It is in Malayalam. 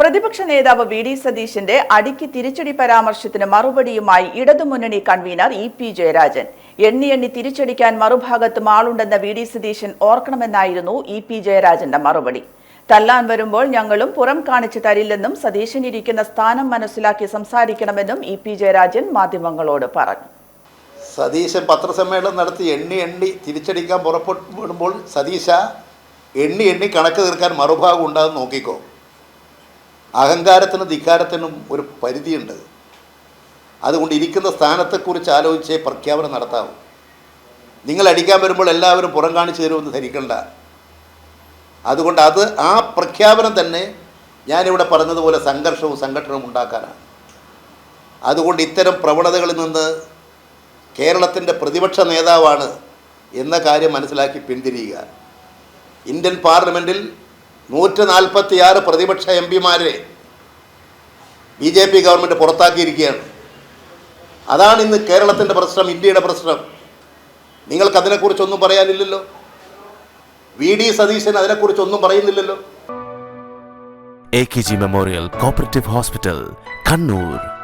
പ്രതിപക്ഷ നേതാവ് വി ഡി സതീശന്റെ അടിക്ക് തിരിച്ചടി പരാമർശത്തിന് മറുപടിയുമായി ഇടതുമുന്നണി കൺവീനർ ഇ പി ജയരാജൻ. എണ്ണി എണ്ണി തിരിച്ചടിക്കാൻ മറുഭാഗത്തും ആളുണ്ടെന്ന വി ഡി സതീശൻ ഓർക്കണമെന്നായിരുന്നു ഇ പി ജയരാജന്റെ മറുപടി. തല്ലാൻ വരുമ്പോൾ ഞങ്ങളും പുറം കാണിച്ചു തരില്ലെന്നും സതീശൻ ഇരിക്കുന്ന സ്ഥാനം മനസ്സിലാക്കി സംസാരിക്കണമെന്നും ഇ പി ജയരാജൻ മാധ്യമങ്ങളോട് പറഞ്ഞു. സതീശൻ പത്രസമ്മേളനം നടത്തി എണ്ണി എണ്ണി തിരിച്ചടിക്കാൻ പുറപ്പെടുമ്പോൾ സതീശ എണ്ണി എണ്ണി കണക്ക് തീർക്കാൻ മറുഭാഗം ഉണ്ടാകും നോക്കിക്കോ. അഹങ്കാരത്തിനും ധിക്കാരത്തിനും ഒരു പരിധിയുണ്ട്. അതുകൊണ്ട് ഇരിക്കുന്ന സ്ഥാനത്തെക്കുറിച്ച് ആലോചിച്ചേ പ്രഖ്യാപനം നടത്താവൂ. നിങ്ങൾ അടിക്കാൻ വരുമ്പോൾ എല്ലാവരും പുറം കാണിച്ചു തരുമെന്ന് ധരിക്കണ്ട. അതുകൊണ്ട് അത് ആ പ്രഖ്യാപനം തന്നെ ഞാനിവിടെ പറഞ്ഞതുപോലെ സംഘർഷവും സംഘടനവും ഉണ്ടാക്കാനാണ്. അതുകൊണ്ട് ഇത്തരം പ്രവണതകളിൽ നിന്ന് കേരളത്തിന്റെ പ്രതിപക്ഷ നേതാവാണ് എന്ന കാര്യം മനസ്സിലാക്കി പിന്തിരിയുക. ഇന്ത്യൻ പാർലമെന്റിൽ നൂറ്റി നാൽപ്പത്തിയാറ് പ്രതിപക്ഷ എം പിമാരെ ബി ജെ പി ഗവൺമെന്റ് പുറത്താക്കിയിരിക്കുകയാണ്. അതാണ് ഇന്ന് കേരളത്തിന്റെ പ്രശ്നം ഇന്ത്യയുടെ പ്രശ്നം. നിങ്ങൾക്കതിനെക്കുറിച്ചൊന്നും പറയാനില്ലല്ലോ. വി ഡി സതീശൻ അതിനെക്കുറിച്ചൊന്നും പറയുന്നില്ലല്ലോ. A K G memorial cooperative hospital Kannur.